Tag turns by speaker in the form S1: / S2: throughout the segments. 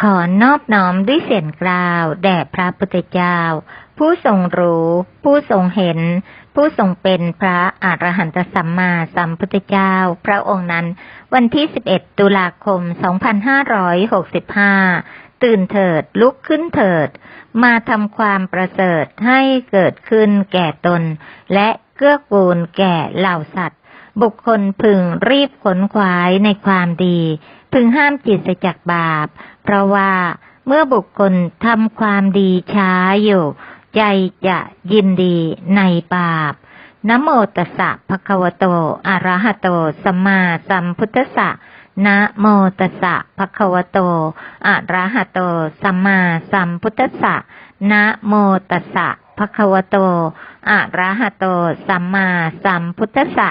S1: ขอนอบน้อมด้วยเสียงกล่าว แด่พระพุทธเจ้า ผู้ทรงรู้ ผู้ทรงเห็น ผู้ทรงเป็นพระอรหันตสัมมาสัมพุทธเจ้า พระองค์นั้น วันที่ 11 ตุลาคม 2565 ตื่นเถิดลุกขึ้นเถิด มาทำความประเสริฐให้เกิดขึ้นแก่ตน และเกื้อกูลแก่เหล่าสัตว์ บุคคลพึงรีบขนขวายในความดี พึงห้ามจิตเสียจากบาป เพราะว่าเมื่อบุคคลทำความดีช้าอยู่ ใจจะยินดีในบาปนะโมตัสสะภะคะวะโตอะระหะโตสัมมาสัมพุทธัสสะนะโมตัสสะภะคะวะโตอะระหะโตสัมมาสัมพุทธัสสะนะโมตัสสะภะคะวะโตอะระหะโตสัมมาสัมพุทธัสสะ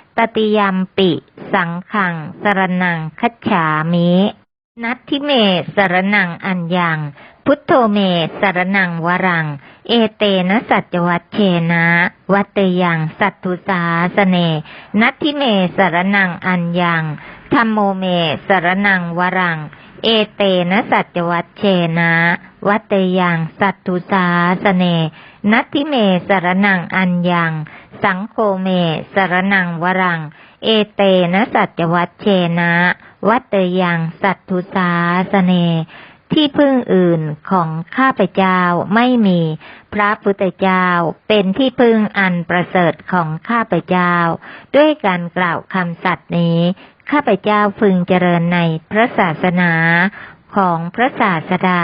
S1: ตติยามปิ สังขังสรนังคัจฉามิ นัตทิเมสรนังอัญญัง พุทโธเมสรนังวรัง เอเตนะสัจวัตเชนะ วัตเตยังสัตตุสาสเน นัตทิเมสรนังอัญญังธรรมโมเมสรนังวรัง เอเตนะสัจวัตเชนะ วัตเตยังสัตตุสาสเน นัตทิเมสรนังอัญญัง สังโฆเม สรนังวรัง เอเตนะสัจวัตเชนะ วัตเตยังสัตตุสาสเน ที่พึ่งอื่นของข้าพเจ้าไม่มี พระพุทธเจ้าเป็นที่พึ่งอันประเสริฐของข้าพเจ้า ด้วยการกล่าวคำสัตย์นี้ ข้าพเจ้าพึงเจริญในพระศาสนาของพระศาสดา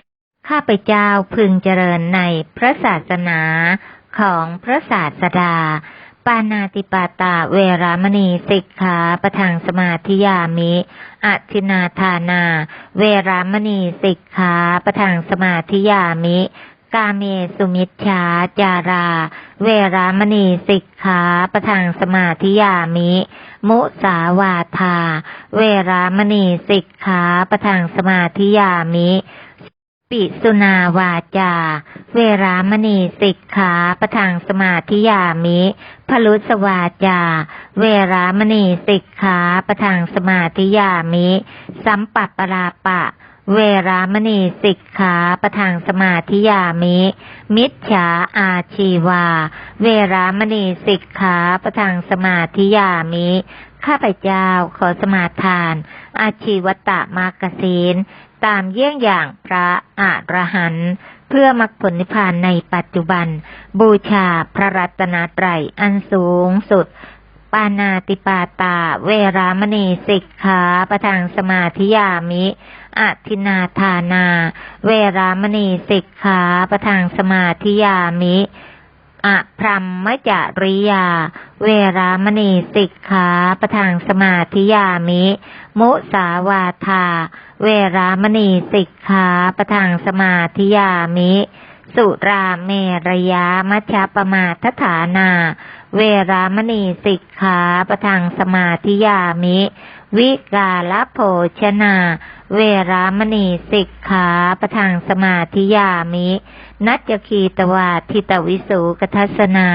S1: ข้าพเจ้าพึงเจริญในพระศาสนาของพระศาสดา ปานาติปาตาเวรามณีสิกขาประทังสมาธิยามิอธินาทานา เวรามณีสิกขาประทังสมาธิยามิ กาเมสุมิชฌาจารา เวรามณีสิกขาประทังสมาธิยามิ มุสาวาทา เวรามณีสิกขาประทังสมาธิยามิ ปิสุนาวาจา เวรามณีสิกขาประทังสมาธิยามิ พลุสวาจา เวรามณีสิกขาประทังสมาธิยามิ สัมปัปปราปะ เวรามณีสิกขาประทังสมาธิยามิ มิจฉาอาชีวา เวรามณีสิกขาประทังสมาธิยามิข้าพเจ้าขอสมาทาน อาชีวตะมากศีล ตามเยี่ยงอย่างพระอรหันต์เพื่อมรรคผลนิพพานในปัจจุบัน บูชาพระรัตนตรัยอันสูงสุด ปานาติปาตา เวรามณีสิกขาประทังสมาธิยามิอทินาทานา เวรามณีสิกขาประทังสมาธิยามิ อะพรัมมจาริยา เวรามณีสิกขาประทังสมาธิยามิ มุสาวาทา เวรามณีสิกขาประทังสมาธิยามิ สุราเมรยามัชฌปมาทฐานา เวรามณีสิกขาประทังสมาธิยามิ วิกาลโภชนา เวรามณีสิกขาประทังสมาธิยามิ นัจคีตวาทิตวิสุกทัสนา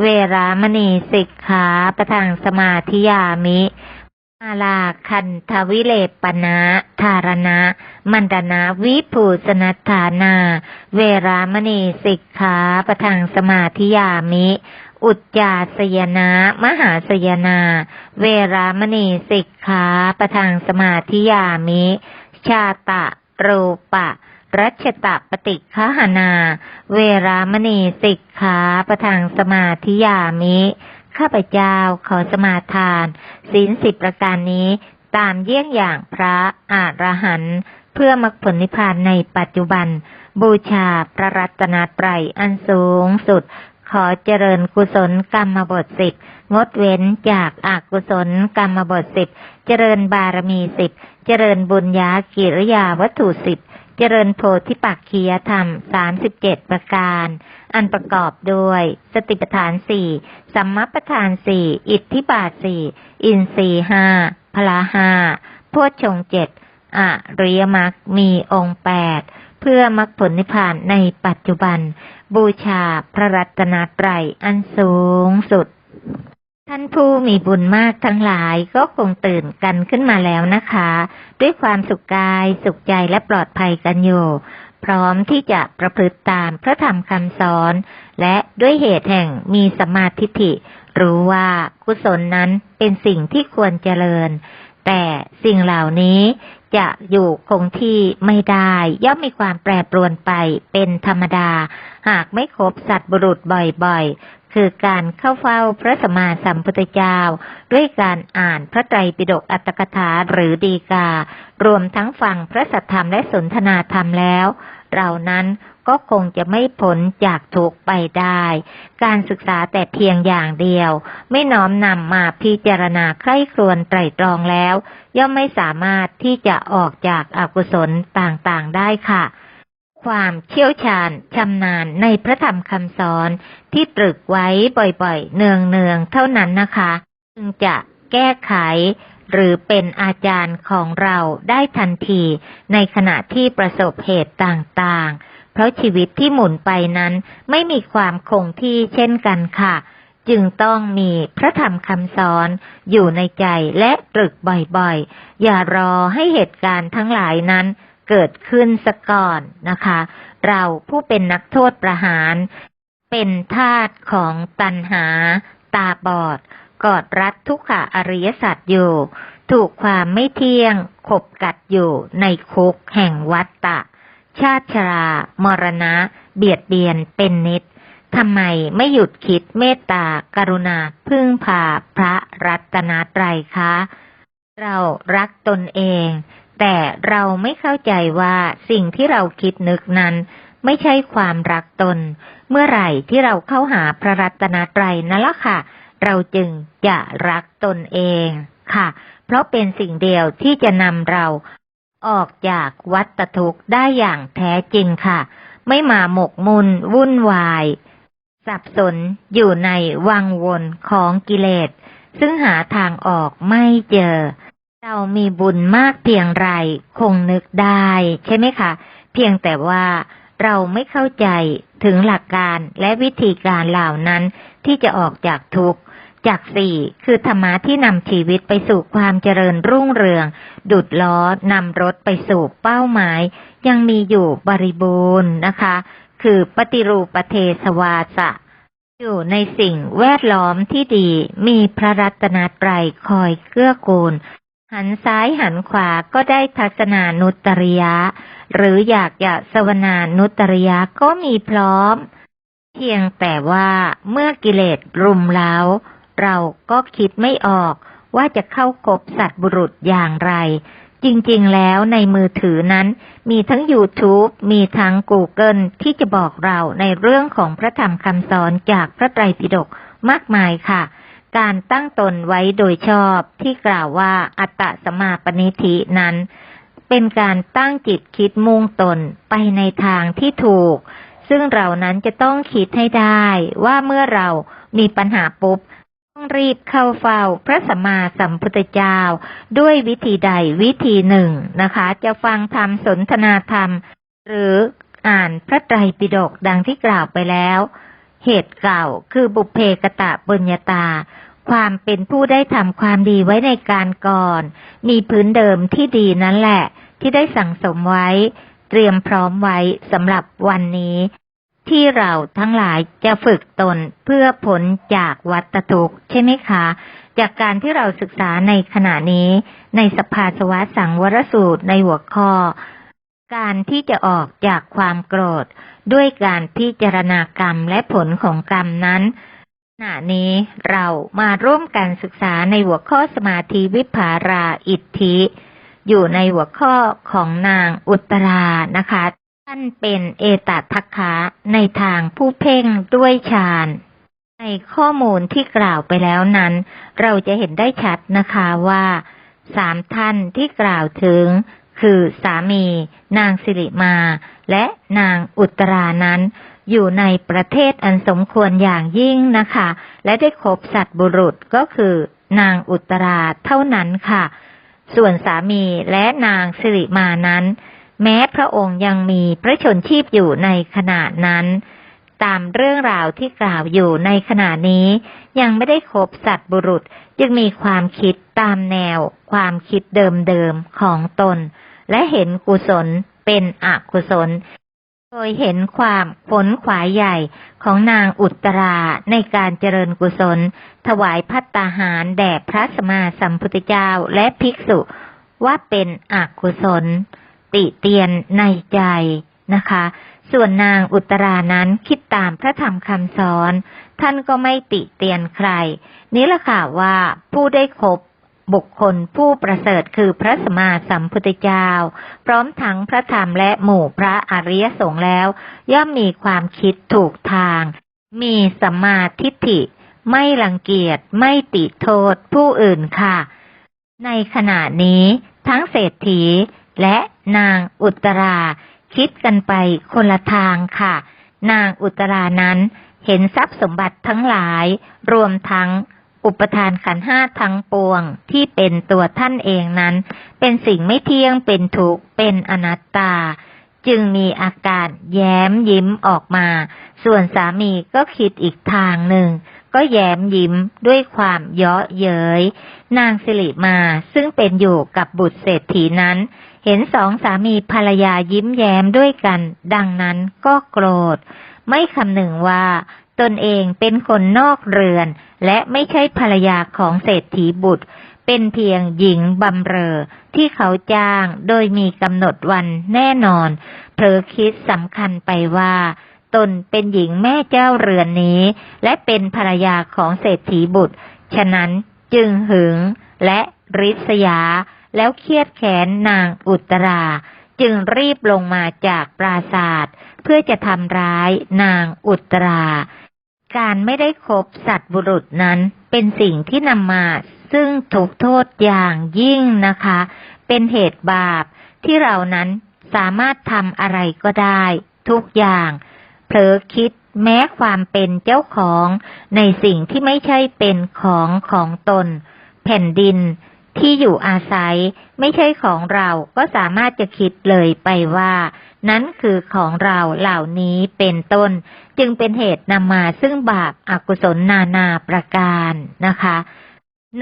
S1: เวรามณีสิกขาประทังสมาธิยามิมาลาคันทวิเลปนะธารณะ มันดนาวิภูสนัฐานา เวรามณีสิกขาประทังสมาธิยามิ อุจจาสยนะ มหาสยนา เวรามณีสิกขาประทังสมาธิยามิ ชาตะรูปะ รัชตะปฏิคหนา เวรามณีสิกขาประทางสมาธิยามิ ข้าพเจ้าขอสมาทานศีลสิบประการนี้ตามเยี่ยงอย่างพระอาหรหันต์เพื่อมรรคผลนิพพานในปัจจุบัน บูชาพระรัตนตรัยอันสูงสุด ขอเจริญกุศลกรรมบทสิบงดเว้นจากอากุศลกรรมบทสิบเจริญบารมีสิบเจริญบุญญากิริยาวัตถุสิบเจริญโพธิปักคียธรรมสามสิบเจ็ดประการ อันประกอบด้วยสติปัฏฐานสี่สัมมาปัฏฐานสี่อิทธิบาทสี่อินทรีย์ห้าพละห้าโพชฌงเจ็ดอริยมรรคมีองค์แปด เพื่อมรรคผลนิพพานในปัจจุบัน บูชาพระรัตนตรัยอันสูงสุด ท่านผู้มีบุญมากทั้งหลายก็คงตื่นกันขึ้นมาแล้วนะคะ ด้วยความสุขกายสุขใจและปลอดภัยกันอยู่พร้อมที่จะประพฤติตามพระธรรมคำสอน และด้วยเหตุแห่งมีสมาธิฐิ รู้ว่ากุศลนั้นเป็นสิ่งที่ควรเจริญ แต่สิ่งเหล่านี้ จะอยู่คงที่ไม่ได้ ย่อมมีความแปรปรวนไปเป็นธรรมดา หากไม่คบสัตว์บุรุษบ่อยๆ คือการเข้าเฝ้าพระสมมาสัมพุทธเจ้า ด้วยการอ่านพระไตรปิฎกอัตถกถาหรือดีกา รวมทั้งฟังพระสัทธรรมและสนทนาธรรมแล้ว เรานั้น ก็คงจะไม่พ้นจากทุกไปได้ การศึกษาแต่เพียงอย่างเดียว ไม่น้อมนำมาพิจารณาใคร่ครวญไตรตรองแล้ว ย่อมไม่สามารถที่จะออกจากอากุศลต่างๆได้ค่ะความเชี่ยวชาญชำนาญในพระธรรมคำสอนที่ตรึกไว้บ่อยๆ เนืองๆ เท่านั้นนะคะ จึงจะแก้ไข หรือเป็นอาจารย์ของเราได้ทันทีในขณะที่ประสบเหตุต่างๆ เพราะชีวิตที่หมุนไปนั้นไม่มีความคงที่เช่นกันค่ะ จึงต้องมีพระธรรมคำสอนอยู่ในใจและตรึกบ่อยๆ อย่ารอให้เหตุการณ์ทั้งหลายนั้นเกิดขึ้นสะก่อนนะคะ เราผู้เป็นนักโทษประหาร เป็นทาสของตันหา ตาบอด กอดรัดทุกขอริยสัตว์อยู่ ถูกความไม่เที่ยงขบกัดอยู่ในคุกแห่งวัฏฏะ ชาติชรา มรณะ เบียดเบียนเป็นนิดทำไมไม่หยุดคิดเมตตากรุณาพึ่งพาพระรัตนตรัยคะ เรารักตนเอง แต่เราไม่เข้าใจว่าสิ่งที่เราคิดนึกนั้น ไม่ใช่ความรักตน เมื่อไหร่ที่เราเข้าหาพระรัตนตรัยนั่นละค่ะ เราจึงจะรักตนเองค่ะ เพราะเป็นสิ่งเดียวที่จะนำเรา ออกจากวัฏทุกข์ได้อย่างแท้จริงค่ะ ไม่มาหมกมุ่นวุ่นวาย สับสนอยู่ในวังวนของกิเลส ซึ่งหาทางออกไม่เจอ เรามีบุญมากเพียงไรคงนึกได้ ใช่ไหมคะ เพียงแต่ว่าเราไม่เข้าใจถึงหลักการและวิธีการเหล่านั้นที่จะออกจากทุกข์ จากสี่คือธรรมะที่นำชีวิตไปสู่ความเจริญรุ่งเรือง ดุดล้อนำรถไปสู่เป้าหมาย ยังมีอยู่บริบูรณ์นะคะ คือปฏิรูปเทสวาสะอยู่ในสิ่งแวดล้อมที่ดีมีพระรัตนตรัยคอยเกื้อกูล หันซ้ายหันขวาก็ได้ทัศนานุตริยะ หรืออยากจะสวนานุตริยะก็มีพร้อม เพียงแต่ว่าเมื่อกิเลสรุมเร้า เราก็คิดไม่ออกว่าจะเข้าคบสัตว์บุรุษอย่างไร จริงๆแล้วในมือถือนั้น มีทั้ง YouTube มีทั้ง Google ที่จะบอกเราในเรื่องของพระธรรมคำสอนจากพระไตรปิฎกมากมายค่ะ การตั้งตนไว้โดยชอบที่กล่าวว่าอัตตสมาปณิธินั้น เป็นการตั้งจิตคิดมุ่งตนไปในทางที่ถูก ซึ่งเรานั้นจะต้องคิดให้ได้ว่าเมื่อเรามีปัญหาปุ๊บ รีบเข้าเฝ้าพระสัมมาสัมพุทธเจ้า ด้วยวิธีใดวิธีหนึ่งนะคะ จะฟังธรรมสนทนาธรรม หรืออ่านพระไตรปิฎกดังที่กล่าวไปแล้ว เหตุเก่าคือบุพเพกตะบุญญาตา ความเป็นผู้ได้ทำความดีไว้ในการก่อน มีพื้นเดิมที่ดีนั่นแหละ ที่ได้สั่งสมไว้ เตรียมพร้อมไว้สำหรับวันนี้ ที่เราทั้งหลายจะฝึกตนเพื่อผลจากวัตทุกข์ใช่ไหมคะ จากการที่เราศึกษาในขณะนี้ ในสภาสวะสังวรสูตรในหัวข้อ การที่จะออกจากความโกรธ ด้วยการพิจารณากรรมและผลของกรรมนั้นขณะนี้เรามาร่วมกันศึกษาในหัวข้อสมาธิวิภาราอิทธิ อยู่ในหัวข้อของนางอุตรานะคะ ท่านเป็นเอตทัคคะในทางผู้เพ่งด้วยฌานในข้อมูลที่กล่าวไปแล้วนั้น เราจะเห็นได้ชัดนะคะว่าสามท่านที่กล่าวถึง คือสามี นางสิริมา และนางอุตรานั้น อยู่ในประเทศอันสมควรอย่างยิ่งนะคะ และได้คบสัตบุรุษก็คือนางอุตราเท่านั้นค่ะ ส่วนสามีและนางสิริมานั้น แม้พระองค์ยังมีพระชนชีพอยู่ในขณะนั้น ตามเรื่องราวที่กล่าวอยู่ในขณะนี้ ยังไม่ได้คบสัตว์บุรุษจึงมีความคิดตามแนว ความคิดเดิมๆของตน และเห็นกุศลเป็นอกุศล โดยเห็นความผลขวายใหญ่ของนางอุตราในการเจริญกุศล ถวายพัตตาหารแด่พระสมมาสัมพุทธเจ้าและภิกษุว่าเป็นอกุศล ติเตียนในใจนะคะ ส่วนนางอุตรานั้นคิดตามพระธรรมคำสอน ท่านก็ไม่ติเตียนใคร นี่แหละค่ะว่าผู้ได้คบบุคคลผู้ประเสริฐคือพระสมมาสัมพุทธเจ้า พร้อมทั้งพระธรรมและหมู่พระอริยสงฆ์แล้ว ย่อมมีความคิดถูกทาง มีสัมมาทิฏฐิ ไม่รังเกียจไม่ติโทษผู้อื่นค่ะ ในขณะนี้ทั้งเศรษฐีและ นางอุตรา คิดกันไปคนละทางค่ะ นางอุตรานั้นเห็นทรัพย์สมบัติทั้งหลาย รวมทั้งอุปทานขันห้าทั้งปวงที่เป็นตัวท่านเองนั้น เป็นสิ่งไม่เที่ยงเป็นทุกข์เป็นอนัตตา จึงมีอาการแย้มยิ้มออกมา ส่วนสามีก็คิดอีกทางหนึ่ง ก็แย้มยิ้มด้วยความเยาะเย้ยนางสิริมาซึ่งเป็นอยู่กับบุตรเศรษฐีนั้น เห็นสองสามีภรรยายิ้มแย้มด้วยกัน ดังนั้นก็โกรธ ไม่คำนึงว่า ตนเองเป็นคนนอกเรือน และไม่ใช่ภรรยาของเศรษฐีบุตร เป็นเพียงหญิงบำเรอที่เขาจ้างโดยมีกำหนดวันแน่นอนเผลอคิดสำคัญไปว่า ตนเป็นหญิงแม่เจ้าเรือนนี้ และเป็นภรรยาของเศรษฐีบุตร ฉะนั้นจึงหึงและริษยา แล้วเครียดแค้นนางอุตรา จึงรีบลงมาจากปราศาสตร์เพื่อจะทำร้ายนางอุตรา การไม่ได้คบสัตว์บุรุษนั้นเป็นสิ่งที่นำมาซึ่งถูกโทษอย่างยิ่งนะคะ เป็นเหตุบาปที่เรานั้นสามารถทำอะไรก็ได้ ทุกอย่างเผลอคิดแม้ความเป็นเจ้าของในสิ่งที่ไม่ใช่เป็นของของตน แผ่นดิน ที่อยู่อาศัยไม่ใช่ของเราก็สามารถจะคิดเลยไปว่า นั้นคือของเราเหล่านี้เป็นต้น จึงเป็นเหตุนำมาซึ่งบาปอากุศลนานาประการนะคะ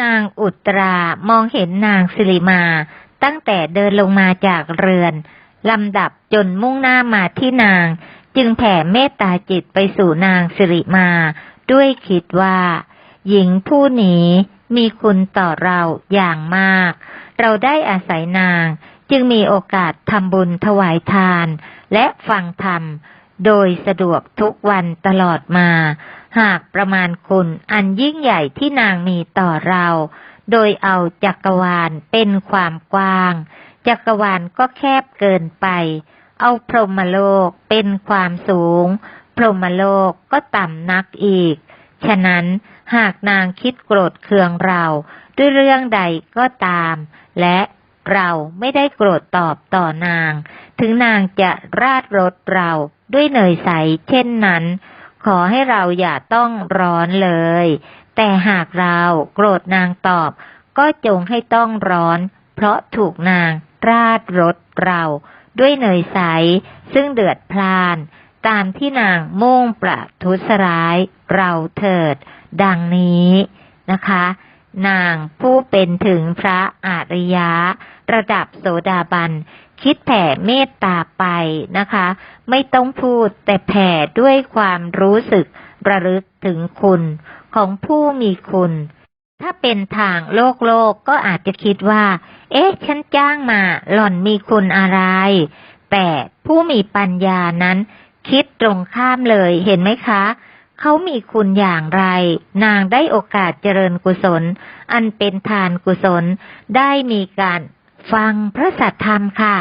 S1: นางอุตรามองเห็นนางสิริมา ตั้งแต่เดินลงมาจากเรือนลำดับจนมุ่งหน้ามาที่นาง จึงแผ่เมตตาจิตไปสู่นางสิริมา ด้วยคิดว่า หญิงผู้นี้ มีคุณต่อเราอย่างมาก เราได้อาศัยนางจึงมีโอกาสทำบุญถวายทาน และฟังธรรม โดยสะดวกทุกวันตลอดมา หากประมาณคุณอันยิ่งใหญ่ที่นางมีต่อเรา โดยเอาจักรวาลเป็นความกว้าง จักรวาลก็แคบเกินไป เอาพรหมโลกเป็นความสูง พรหมโลกก็ต่ำนักอีก ฉะนั้น หากนางคิดโกรธเคืองเรา ด้วยเรื่องใดก็ตาม และเราไม่ได้โกรธตอบต่อนาง ถึงนางจะราดรถเราด้วยเนยใสเช่นนั้น ขอให้เราอย่าต้องร้อนเลย แต่หากเราโกรธนางตอบ ก็จงให้ต้องร้อน เพราะถูกนางราดรถเราด้วยเนยใส ซึ่งเดือดพลาน ตามที่นางมุ่งประทุษร้ายเราเถิด ดังนี้นะคะ นางผู้เป็นถึงพระอริยะ ระดับโสดาบัน คิดแผ่เมตตาไปนะคะ ไม่ต้องพูดแต่แผ่ด้วยความรู้สึกระลึกถึงคุณของผู้มีคุณถ้าเป็นทางโลกโลกก็อาจจะคิดว่า เอ๊ะ ฉันจ้างมาหล่อนมีคุณอะไร แต่ผู้มีปัญญานั้น คิดตรงข้ามเลยเห็นไหมคะ เขามีคุณอย่างไร นางได้โอกาสเจริญกุศล อันเป็นทานกุศล ได้มีการฟังพระสัทธรรมค่ะ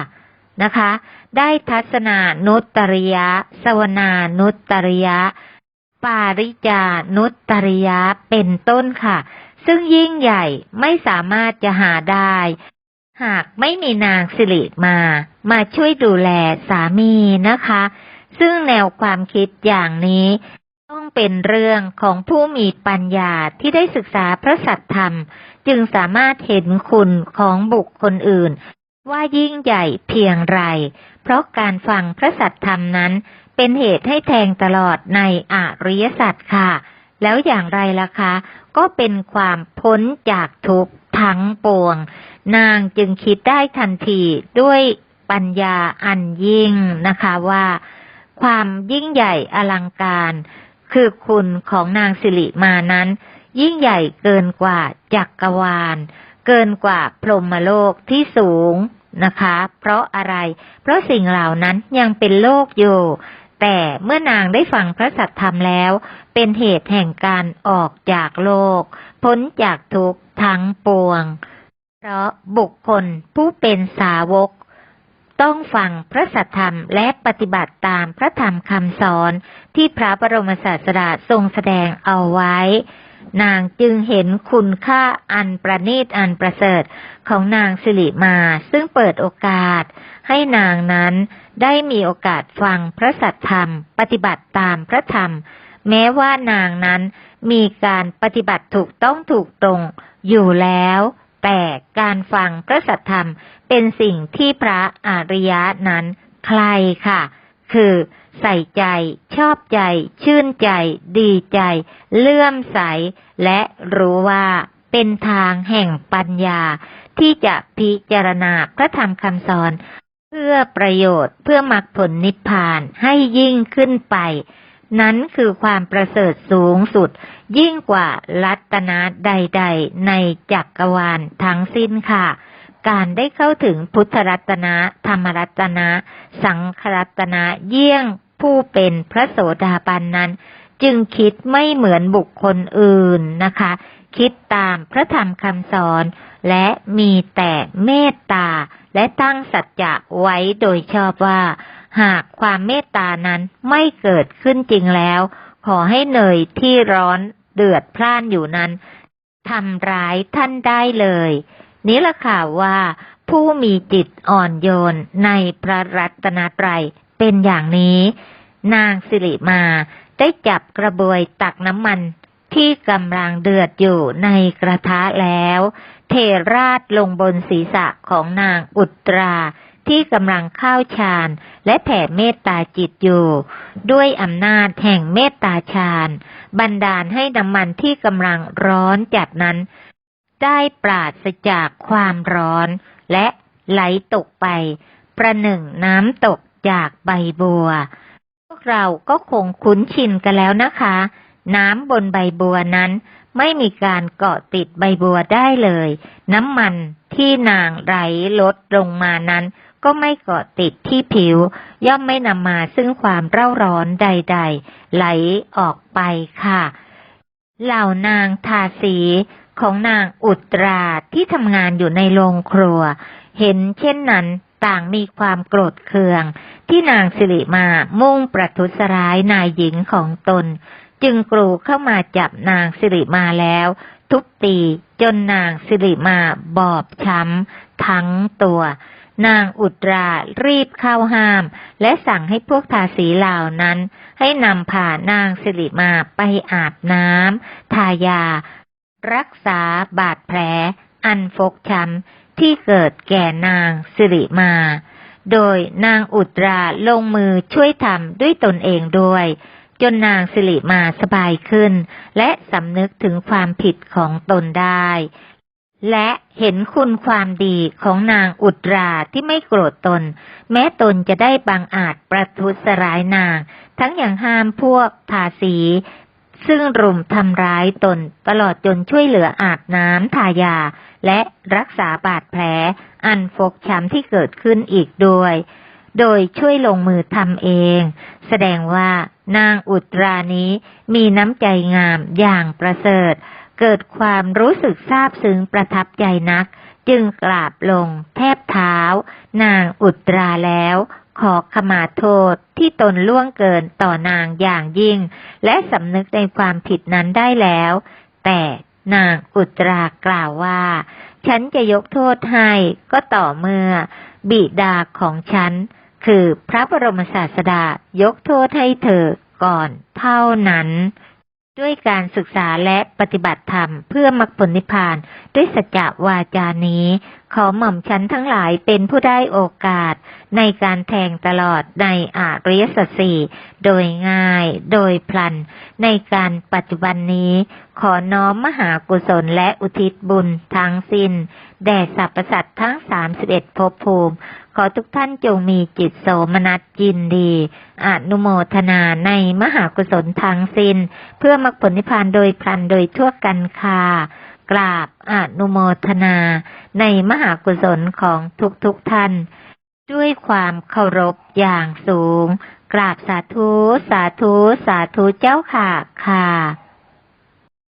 S1: นะคะ ได้ทัศนานุตตริยะ สวนานุตตริยะ ปาริจานุตตริยะเป็นต้นค่ะ ซึ่งยิ่งใหญ่ไม่สามารถจะหาได้ หากไม่มีนางสิริมา มาช่วยดูแลสามีนะคะ ซึ่งแนวความคิดอย่างนี้ ต้องเป็นเรื่องของผู้มีปัญญาที่ได้ศึกษาพระสัทธรรม จึงสามารถเห็นคุณของบุคคลอื่น ว่ายิ่งใหญ่เพียงไร เพราะการฟังพระสัทธรรมนั้น เป็นเหตุให้แทงตลอดในอริยสัจค่ะ แล้วอย่างไรล่ะคะ ก็เป็นความพ้นจากทุกข์ทั้งปวง นางจึงคิดได้ทันทีด้วยปัญญาอันยิ่งนะคะว่า ความยิ่งใหญ่อลังการ คือคุณของนางสิริมานั้น ยิ่งใหญ่เกินกว่าจักรวาล เกินกว่าพรหมโลกที่สูงนะคะ เพราะอะไร เพราะสิ่งเหล่านั้นยังเป็นโลกอยู่ แต่เมื่อนางได้ฟังพระสัทธรรมแล้ว เป็นเหตุแห่งการออกจากโลก พ้นจากทุกข์ทั้งปวง เพราะบุคคลผู้เป็นสาวก ต้องฟังพระสัทธรรมและปฏิบัติตามพระธรรมคำสอนที่พระบรมศาสดาทรงแสดงเอาไว้ นางจึงเห็นคุณค่าอันประณีตอันประเสริฐของนางสิริมาซึ่งเปิดโอกาส ให้นางนั้นได้มีโอกาสฟังพระสัทธรรม ปฏิบัติตามพระธรรม แม้ว่านางนั้นมีการปฏิบัติถูกต้องถูกตรงอยู่แล้ว แต่การฟังพระสัทธรรมเป็นสิ่งที่พระอริยะนั้นใครค่ะ คือใส่ใจ ชอบใจ ชื่นใจ ดีใจ เลื่อมใส และรู้ว่าเป็นทางแห่งปัญญา ที่จะพิจารณาพระธรรมคำสอน เพื่อประโยชน์เพื่อมรรคผลนิพพานให้ยิ่งขึ้นไป นั้นคือความประเสริฐสูงสุด ยิ่งกว่ารัตนะใด ๆ ในจักรวาลทั้งสิ้นค่ะ การได้เข้าถึงพุทธรัตนะธรรมรัตนะ สังขรัตนะเยี่ยงผู้เป็นพระโสดาบันนั้น จึงคิดไม่เหมือนบุคคลอื่นนะคะ คิดตามพระธรรมคำสอน และมีแต่เมตตาและตั้งสัจจะไว้โดยชอบว่า หากความเมตตานั้นไม่เกิดขึ้นจริงแล้ว ขอให้เนยที่ร้อนเดือดพล่านอยู่นั้นทำร้ายท่านได้เลย นี้ละค่ะว่าผู้มีจิตอ่อนโยนในพระรัตนตรัยเป็นอย่างนี้ นางสิริมาได้จับกระบวยตักน้ำมันที่กำลังเดือดอยู่ในกระทะแล้ว เทราดลงบนศีรษะของนางอุตรา ที่กำลังเข้าฌานและแผ่เมตตาจิตอยู่ ด้วยอำนาจแห่งเมตตาฌานบันดาลให้น้ำมันที่กำลังร้อนจัดนั้น ได้ปราศจากความร้อน และไหลตกไป ประหนึ่งน้ำตกจากใบบัว พวกเราก็คงคุ้นชินกันแล้วนะคะ น้ำบนใบบัวนั้นไม่มีการเกาะติดใบบัวได้เลย น้ำมันที่นางไหลลดลงมานั้น ก็ไม่เกาะติดที่ผิว ย่อมไม่นำมาซึ่งความเร่าร้อนใด ๆ ไหลออกไปค่ะ เหล่านางทาสีของนางอุตราที่ทำงานอยู่ในโรงครัว เห็นเช่นนั้นต่างมีความโกรธเคือง ที่นางสิริมามุ่งประทุษร้ายนายหญิงของตน จึงกรูเข้ามาจับนางสิริมาแล้ว ทุบตีจนนางสิริมาบอบช้ำทั้งตัว นางอุตรารีบเข้าห้าม และสั่งให้พวกทาสีเหล่านั้น ให้นำผ่านางสิริมาไปอาบน้ำทายา รักษาบาดแผล อันฟกช้ำที่เกิดแก่นางสิริมา โดยนางอุตราลงมือช่วยทำด้วยตนเองด้วย จนนางสิริมาสบายขึ้น และสำนึกถึงความผิดของตนได้ และเห็นคุณความดีของนางอุตราที่ไม่โกรธตน แม้ตนจะได้บังอาจประทุษร้ายนาง ทั้งอย่างห้ามพวกทาสี ซึ่งรุมทำร้ายตนตลอดจนช่วยเหลืออาบน้ำทายา และรักษาบาดแผล อันฟกช้ำที่เกิดขึ้นอีกด้วย โดยช่วยลงมือทำเอง แสดงว่านางอุตรานี้มีน้ำใจงามอย่างประเสริฐ เกิดความรู้สึกซาบซึ้งประทับใจนัก จึงกราบลงแทบเท้า นางอุตราแล้ว ขอขมาโทษที่ตนล่วงเกินต่อนางอย่างยิ่ง และสำนึกในความผิดนั้นได้แล้ว แต่นางอุตรากล่าวว่า ฉันจะยกโทษให้ก็ต่อเมื่อ บิดาของฉัน คือพระบรมศาสดายกโทษให้เธอก่อนเท่านั้น ด้วยการศึกษาและปฏิบัติธรรมเพื่อมรรคผลนิพพานด้วยสัจจวาจานี้ ขอหม่อมฉันทั้งหลายเป็นผู้ได้โอกาส ในการแทงตลอดในอาริยสัจสี่โดยง่ายโดยพลัน ในการปัจจุบันนี้ ขอน้อมมหากุศลและอุทิศบุญทั้งสิ้น แด่สรรพสัตว์ทั้งสามสิบเอ็ดภพภูมิ ขอทุกท่านจงมีจิตโสมนัสยินดีอนุโมทนาในมหากุศลทั้งสินเพื่อมรรคผลนิพพานโดยพลันโดยทั่วกันคากราบอนุโมทนาในมหากุศลของทุกๆทท่าน ด้วยความเคารพอย่างสูง กราบสาธุ สาธุ สาธุเจ้าค่ะค่ะ